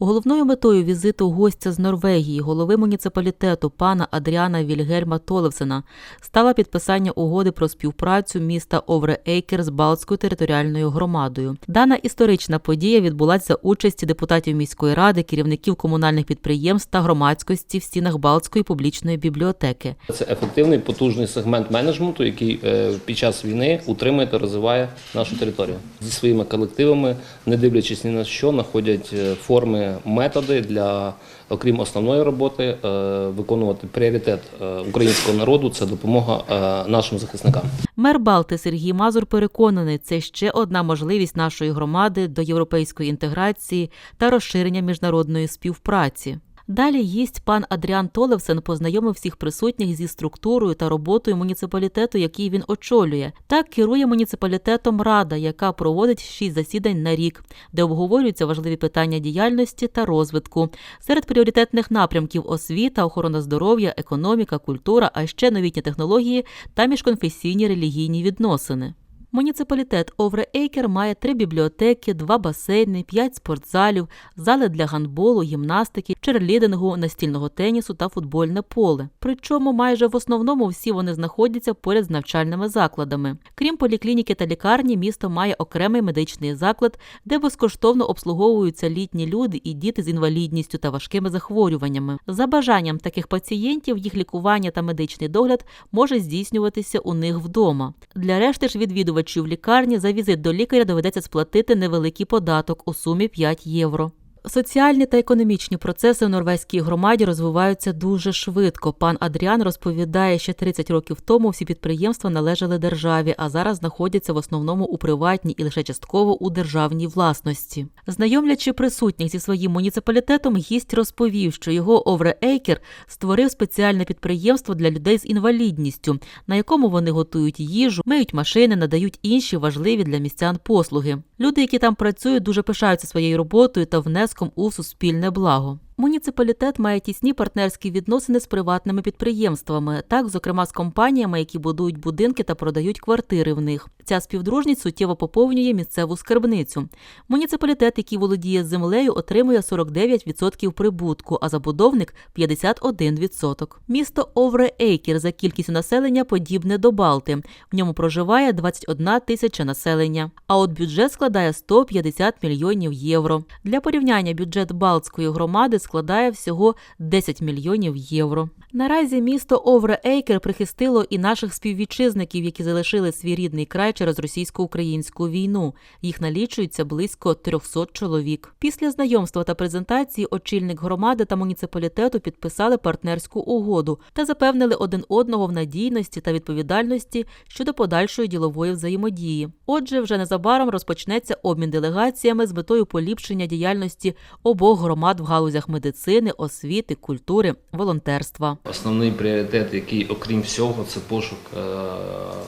Головною метою візиту гостя з Норвегії, голови муніципалітету пана Адріана Вільгельма Толевсена, стало підписання угоди про співпрацю міста Овре Ейкер з Балтською територіальною громадою. Дана історична подія відбулася за участі депутатів міської ради, керівників комунальних підприємств та громадськості в стінах Балтської публічної бібліотеки. Це ефективний потужний сегмент менеджменту, який е, під час війни утримує та розвиває нашу територію зі своїми колективами, не дивлячись ні на що, знаходять е, форми, методи для, окрім основної роботи, е, виконувати пріоритет е, українського народу це допомога е, нашим захисникам. Мер Балти Сергій Мазур переконаний, це ще одна можливість нашої громади до європейської інтеграції та розширення міжнародної співпраці. Далі гість пан Адріан Толевсен познайомив всіх присутніх зі структурою та роботою муніципалітету, який він очолює. Так керує муніципалітетом Рада, яка проводить шість засідань на рік, де обговорюються важливі питання діяльності та розвитку. Серед пріоритетних напрямків освіта, охорона здоров'я, економіка, культура, а ще новітні технології та міжконфесійні релігійні відносини. Муніципалітет Овре Ейкер має три бібліотеки, два басейни, п'ять спортзалів, зали для гандболу, гімнастики, черлідингу, настільного тенісу та футбольне поле. Причому майже в основному всі вони знаходяться поряд з навчальними закладами. Крім поліклініки та лікарні, місто має окремий медичний заклад, де безкоштовно обслуговуються літні люди і діти з інвалідністю та важкими захворюваннями. За бажанням таких пацієнтів їх лікування та медичний догляд може здійснюватися у них вдома. Для решти ж відвідувачів лікарні за візит до лікаря доведеться сплатити невеликий податок у сумі 5 євро. Соціальні та економічні процеси в норвезькій громаді розвиваються дуже швидко. Пан Адріан розповідає, що 30 років тому всі підприємства належали державі, а зараз знаходяться в основному у приватній і лише частково у державній власності. Знайомлячи присутніх зі своїм муніципалітетом, гість розповів, що його Овре Ейкер створив спеціальне підприємство для людей з інвалідністю, на якому вони готують їжу, миють машини, надають інші важливі для містян послуги. Люди, які там працюють, дуже пишаються своєю роботою та внеском у суспільне благо. Муніципалітет має тісні партнерські відносини з приватними підприємствами, так, зокрема з компаніями, які будують будинки та продають квартири в них. Ця співдружність суттєво поповнює місцеву скарбницю. Муніципалітет, який володіє землею, отримує 49% прибутку, а забудовник 51%. Місто Овре Ейкер за кількістю населення подібне до Балти. В ньому проживає 21 тисяча населення. А от бюджет складає 150 мільйонів євро. Для порівняння бюджет Балтської громади складає всього 10 мільйонів євро. Наразі місто Овре Ейкер прихистило і наших співвітчизників, які залишили свій рідний край через російсько-українську війну. Їх налічується близько 300 чоловік. Після знайомства та презентації очільник громади та муніципалітету підписали партнерську угоду та запевнили один одного в надійності та відповідальності щодо подальшої ділової взаємодії. Отже, вже незабаром розпочнеться обмін делегаціями з метою поліпшення діяльності обох громад в галузях медицини, освіти, культури, волонтерства. Основний пріоритет, який, окрім всього, це пошук е,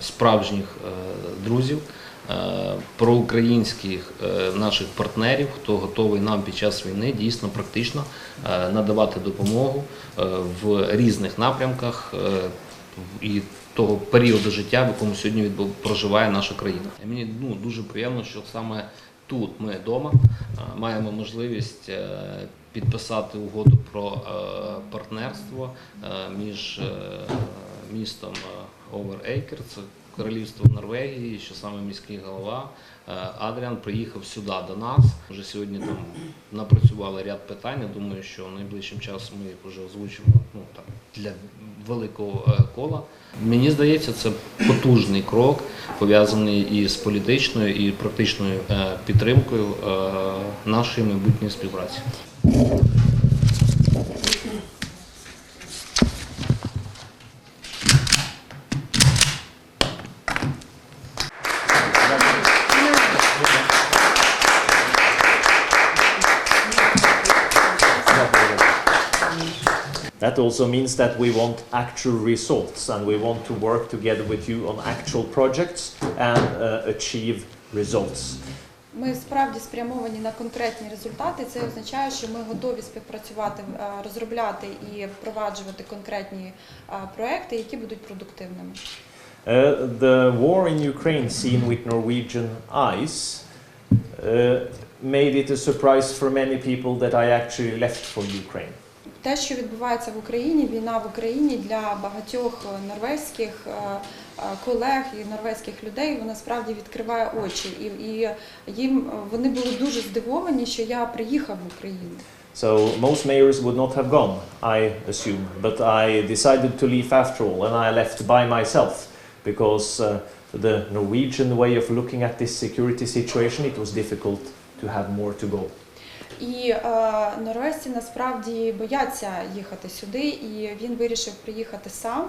справжніх е, друзів, е, проукраїнських наших партнерів, хто готовий нам під час війни дійсно практично надавати допомогу в різних напрямках і того періоду життя, в якому сьогодні проживає наша країна. Мені ну, дуже приємно, що саме тут ми вдома маємо можливість підписати угоду про е, партнерство е, між містом містом Оверейкер, це королівство Норвегії, що саме міський голова е, Адріан приїхав сюди до нас. Вже сьогодні там напрацювали ряд питань. Я думаю, що найближчим часом ми їх вже озвучимо ну, так, для великого е, кола. Мені здається, це потужний крок, пов'язаний і з політичною, і практичною е, підтримкою е, нашої майбутньої співпраці. That also means that we want actual results and we want to work together with you on actual projects and uh, achieve results. Ми справді спрямовані на конкретні результати. Це означає, що ми готові співпрацювати, е, розробляти і впроваджувати конкретні е, проекти, які будуть продуктивними. Uh, the war in Ukraine seen with Norwegian eyes uh, made it a surprise for many people that I actually left for Ukraine. Те, що відбувається в Україні, війна в Україні для багатьох е, норвезьких е, е, колег і норвезьких людей, вона справді відкриває очі. І, і їм е, вони були дуже здивовані, що я приїхав в Україну. So most mayors would not have gone, I assume, but I decided to leave after all, and I left by myself because uh, the Norwegian way of looking at this security situation, it was difficult to have more to go. І е, норвезці насправді бояться їхати сюди, і він вирішив приїхати сам,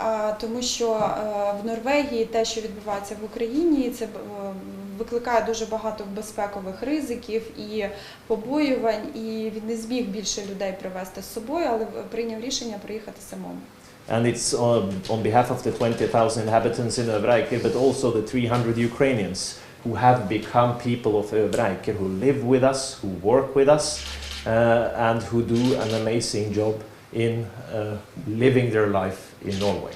е, тому що е, в Норвегії те, що відбувається в Україні, це е, викликає дуже багато безпекових ризиків і побоювань, і він не зміг більше людей привезти з собою, але прийняв рішення приїхати самому. And it's on, on behalf of the 20,000 inhabitants in Övereiker, but also the 300 Ukrainians who have become people of Övereiker, who live with us, who work with us, uh, and who do an amazing job in uh, living their life in Norway.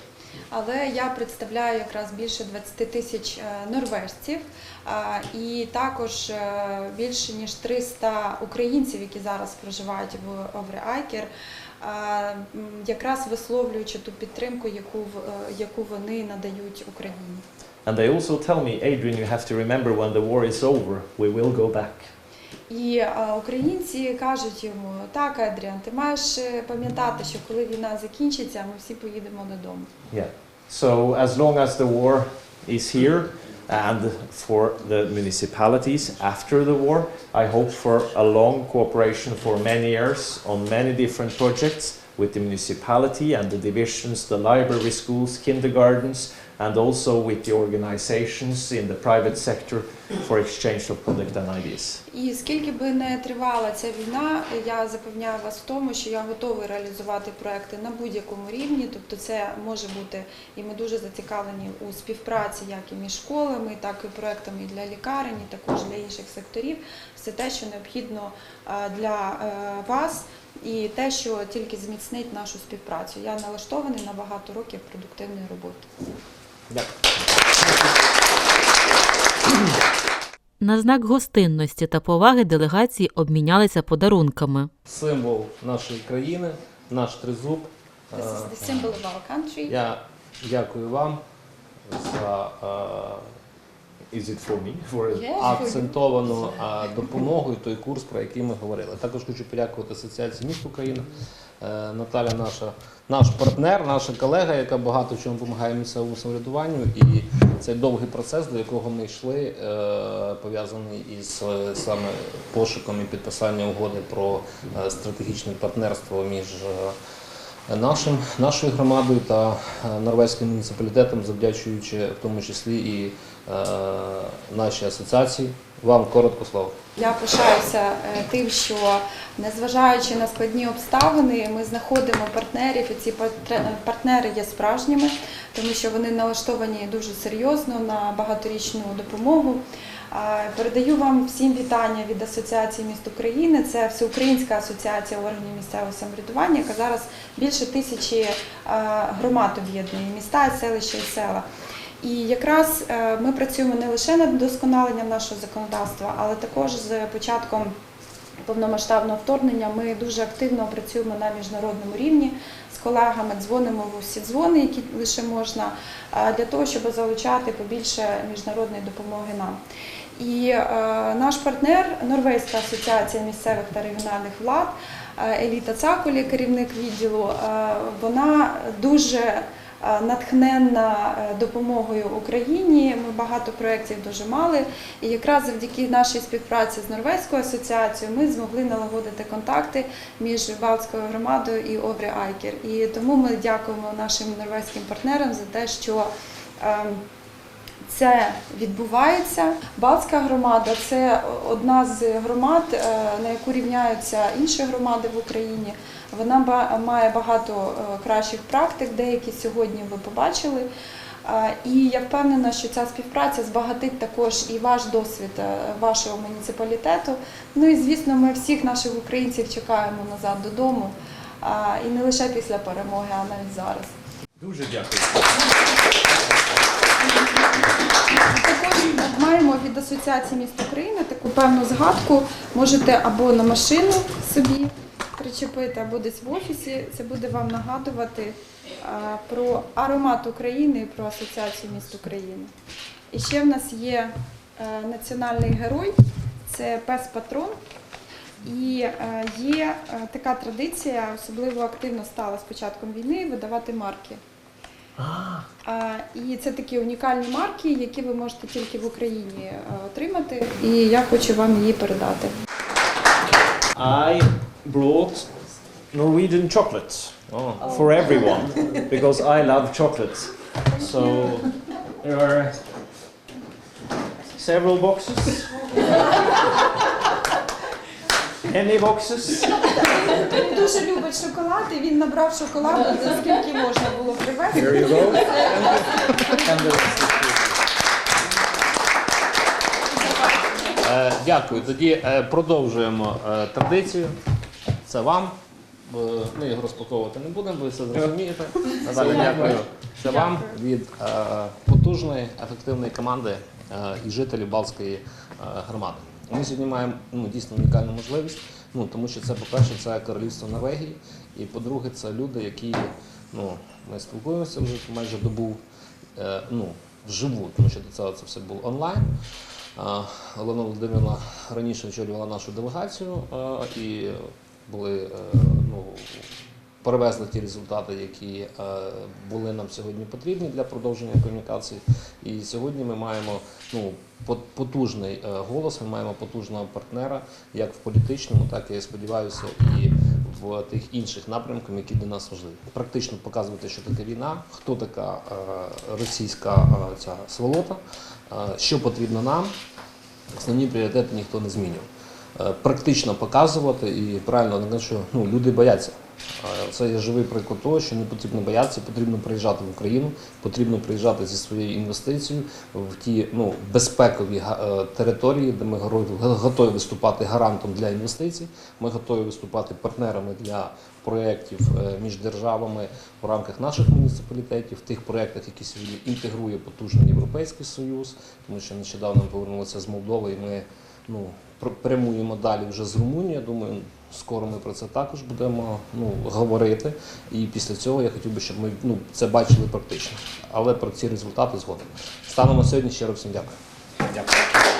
Але я представляю якраз більше 20 тисяч е, норвежців е, і також е, більше ніж 300 українців, які зараз проживають в Овре Айкер, е, якраз висловлюючи ту підтримку, яку яку вони надають Україні. And they also tell me, Adrian, you have to remember when the war is over, we will go back. І е, українці кажуть йому: так, Адріан, ти маєш е, пам'ятати, що коли війна закінчиться, ми всі поїдемо додому. Yeah. So as long as the war is here, and for the municipalities after the war, I hope for a long cooperation for many years on many different projects with the municipality and the divisions, the library schools, kindergartens, and also with the organizations in the private sector for exchange of product and ideas. І скільки би не тривала ця війна, я запевняю вас в тому, що я готовий реалізувати проекти на будь-якому рівні. Тобто, це може бути, і ми дуже зацікавлені у співпраці, як і між школами, так і проектами для лікарень, і також для інших секторів. Все те, що необхідно е, для е, вас, і те, що тільки зміцнить нашу співпрацю. Я налаштований на багато років продуктивної роботи. На знак гостинності та поваги делегації обмінялися подарунками. Символ нашої країни, наш тризуб. This is the symbol of our country. Я дякую вам за е, Is it for me? For Yes, акцентовану е, допомогу і той курс, про який ми говорили. Також хочу подякувати Асоціації міст України. Е, Наталя наша, наш партнер, наша колега, яка багато в чому допомагає місцевому самоврядуванню. І цей довгий процес, до якого ми йшли, е, пов'язаний із е, саме пошуком і підписанням угоди про стратегічне партнерство між нашим, нашою громадою та е, норвезьким муніципалітетом, завдячуючи в тому числі і е, нашій асоціації. Вам коротко слово. Я пишаюся е, тим, що незважаючи на складні обставини, ми знаходимо партнерів, і ці партнери є справжніми, тому що вони налаштовані дуже серйозно на багаторічну допомогу. Передаю вам всім вітання від Асоціації міст України. Це Всеукраїнська асоціація органів місцевого самоврядування, яка зараз більше тисячі е, громад об'єднує міста, селища і села. І якраз е, ми працюємо не лише над вдосконаленням нашого законодавства, але також з початком повномасштабного вторгнення ми дуже активно працюємо на міжнародному рівні з колегами, дзвонимо в усі дзвони, які лише можна, е, для того, щоб залучати побільше міжнародної допомоги нам. І е, наш партнер Норвезька асоціація місцевих та регіональних влад е, Еліта Цаколі, керівник відділу, е, вона дуже е, натхненна е, допомогою Україні. Ми багато проєктів дуже мали. І якраз завдяки нашій співпраці з Норвезькою асоціацією ми змогли налагодити контакти між Балтською громадою і Оврі Айкер. І тому ми дякуємо нашим норвезьким партнерам за те, що ем, це відбувається. Балтська громада це одна з громад, е, на яку рівняються інші громади в Україні. Вона має багато е, кращих практик, деякі сьогодні ви побачили. І я впевнена, що ця співпраця збагатить також і ваш досвід е, вашого муніципалітету. Ну і звісно, ми всіх наших українців чекаємо назад додому. І не лише після перемоги, а навіть зараз. Дуже дякую. Асоціації міст України таку певну згадку. Можете або на машину собі причепити, або десь в офісі. Це буде вам нагадувати про аромат України і про Асоціацію міст України. І ще в нас є е, національний герой, це пес Патрон. І е, є е, така традиція, особливо активно стала з початком війни, видавати марки. А, І це такі унікальні марки, які ви можете тільки в Україні е, отримати. І я хочу вам її передати. I brought Norwegian chocolates for everyone because I love chocolates. So there are several boxes. Many boxes. Він дуже любить шоколад, і він набрав шоколаду, скільки можна було привезти. Here you go. And the rest is. Е, Дякую. Тоді е, продовжуємо е, традицію. Це вам. Е, Ми його розпаковувати не будемо, ви все зрозумієте. Наталя, дякую. Це вам від е, потужної, ефективної команди е, і жителів Балтської е, громади. Ми сьогодні маємо ну, дійсно унікальну можливість, ну, тому що це, по-перше, це королівство Норвегії, і по-друге, це люди, які ну, ми спілкуємося вже майже добу е, ну, вживу, тому що до цього це все було онлайн. Олена Володимирівна раніше очолювала нашу делегацію і були е, ну, перевезли ті результати, які е, були нам сьогодні потрібні для продовження комунікації. І сьогодні ми маємо ну, потужний е, голос, ми маємо потужного партнера як в політичному, так я сподіваюся, і в тих інших напрямках, які для нас важливі. Практично показувати, що таке війна, хто така е, російська ця сволота, що потрібно нам. Основні пріоритети ніхто не змінював. Практично показувати і правильно не що ну, люди бояться. Е, Це є живий приклад того, що не потрібно боятися, потрібно приїжджати в Україну, потрібно приїжджати зі своєю інвестицією в ті ну, безпекові е, території, де ми готові виступати гарантом для інвестицій. Ми готові виступати партнерами для проєктів е, між державами в рамках наших муніципалітетів, в тих проєктах, які сьогодні інтегрує потужний Європейський Союз, тому що нещодавно повернулися з Молдови, і ми ну, пр- прямуємо далі вже з Румунії. Думаю, скоро ми про це також будемо ну, говорити. І після цього я хотів би, щоб ми ну, це бачили практично. Але про ці результати згодом. Станемо сьогодні раз всім дякую. Дякую.